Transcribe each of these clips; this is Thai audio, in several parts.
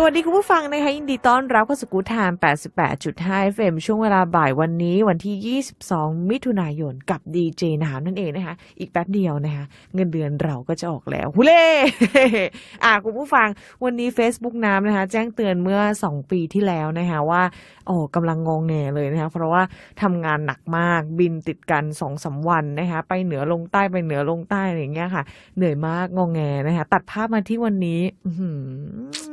สวัสดีคุณผู้ฟังนะคะยินดีต้อนรับเข้าสู่กู๊ดไทม์88.5 FM ช่วงเวลาบ่ายวันนี้วันที่ 22 มิถุนายนกับดีเจน้ำนั่นเองนะคะ อีกแป๊บเดียวนะคะ เงินเดือนเราก็จะออกแล้วฮุเล่อะคุณผู้ฟังวันนี้ Facebook น้ำนะคะ แจ้งเตือนเมื่อ 2 ปีที่แล้วนะคะว่าโอ้กำลังงงแงเลยนะคะเพราะว่าทำงานหนักมากบินติดกัน2อสวันนะคะไปเหนือลงใต้ไปเหนือลงใต้อะไรอย่างเงี้ยค่ะ เหนื่อยมากงงแงนะคะตัดภาพมาที่วันนี้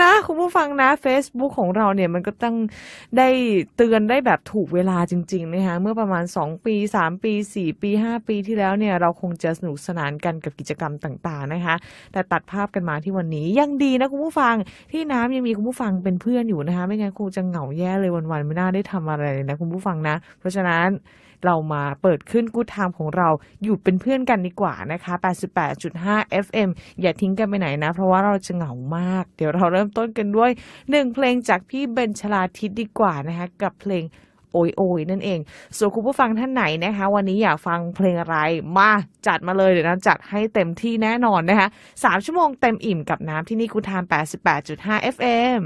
นะคุณผู้ฟังนะ Facebook ของเราเนี่ยมันก็ต้องได้เตือนได้แบบถูกเวลาจริงๆนะคะเมื่อประมาณ 2 ปี 3 ปี 4 ปี 5 ปีที่แล้วเนี่ยเราคงจะสนุกสนานกันกับกิจกรรมต่างๆนะคะ แต่ตัดภาพกันมาที่วันนี้ยังดีนะคุณผู้ฟังที่น้ำยังมีคุณผู้ฟังเป็นเพื่อนอยู่นะคะ ไม่งั้นคงจะเหงาแย่เลยวันๆไม่น่าได้ทำอะไรเลยนะคุณผู้ฟังนะ เพราะฉะนั้นเรามาเปิดขึ้นกู๊ดไทม์ของเราอยู่เป็นเพื่อนกันดีกว่านะคะ 88.5 FM อย่าทิ้งกันไปไหนนะ เพราะว่าเราจะเหงามากเดี๋ยวเราเริ่มต้นกันด้วยหนึ่งเพลงจากพี่เบนชลาทิศดีกว่านะคะกับเพลงโอยโอยนั่นเอง ส่วนคุณผู้ฟังท่านไหนนะคะ วันนี้อยากฟังเพลงอะไร มาจัดมาเลยเดี๋ยวนะจัดให้เต็มที่แน่นอนนะคะสามชั่วโมงเต็มอิ่มกับน้ำที่นี่กูทาน88.5 FM